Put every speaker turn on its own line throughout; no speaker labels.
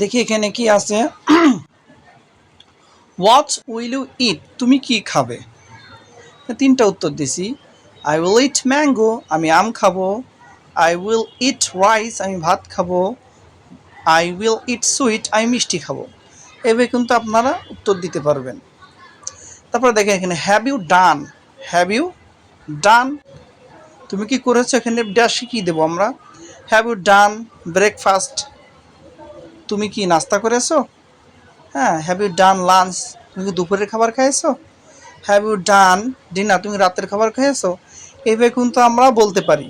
দেখি এখানে কি আছে। হোয়াট উইল ইউ ইট তুমি কি খাবে? তিনটা উত্তর দিছি। আই উইল ইট ম্যাঙ্গো আমি আম খাব। আই উইল ইট রাইস আমি ভাত খাব। আই উইল ইট সুইট আমি মিষ্টি খাব। এভাবে কিন্তু আপনারা উত্তর দিতে পারবেন। তারপরে দেখেন এখানে have you done have you done তুমি কি করেছ? এখানে ড্যাশে কি দেবো আমরা? হ্যাভ ইউ ডান ব্রেকফাস্ট তুমি কি নাস্তা করেছ? হ্যাঁ হ্যাভ ইউ ডান লাঞ্চ তুমি কি দুপুরের খাবার খেয়েছো হ্যাভ ইউ ডান ডিনার তুমি রাতের খাবার খেয়েছো এইভাবে কিন্তু আমরা বলতে পারি।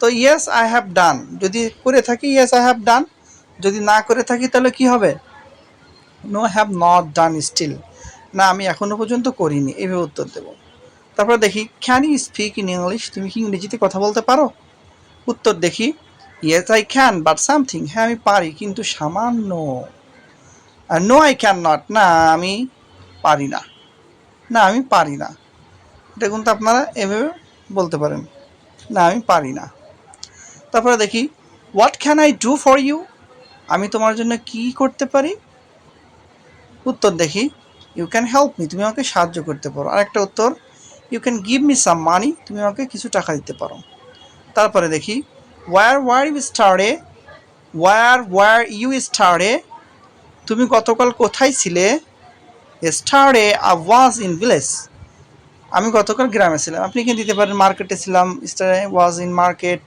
তো ইয়েস আই হ্যাভ ডান যদি করে থাকি ইয়েস আই হ্যাভ ডান যদি না করে থাকি, তাহলে কি হবে? No have not done still না, আমি এখনও পর্যন্ত করিনি। এইভাবে উত্তর দেবো। তারপর দেখি can you speak in English তুমি কি ইংরেজিতে কথা বলতে পারো? উত্তর দেখি। Yes I can but something হ্যাঁ আমি পারি, কিন্তু সামান্য। নো আই ক্যান নট না, আমি পারি না। না, আমি পারি না। এটা কিন্তু আপনারা এভাবে বলতে পারেন। না, আমি পারি না। তারপরে দেখি what can I do for you আমি তোমার জন্য কি করতে পারি? উত্তর দেখি ইউ ক্যান হেল্প মি তুমি আমাকে সাহায্য করতে পারো। আরেকটা উত্তর you can give me some money তুমি আমাকে কিছু টাকা দিতে পারো। তারপরে দেখি where were you yesterday where were you yesterday তুমি গতকাল কোথায় ছিলে? স্টারে আ ওয়াজ ইন ভিলেজ আমি গতকাল গ্রামে ছিলাম। আপনি কি দিতে পারেন মার্কেটে ছিলাম স্টারে ওয়াজ ইন মার্কেট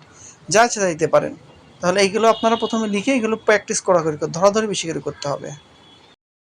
যা ইচ্ছা দিতে পারেন। তাহলে এইগুলো আপনারা প্রথমে লিখে এগুলো প্র্যাকটিস করা করে ধরাধরি বেশি করে করতে হবে।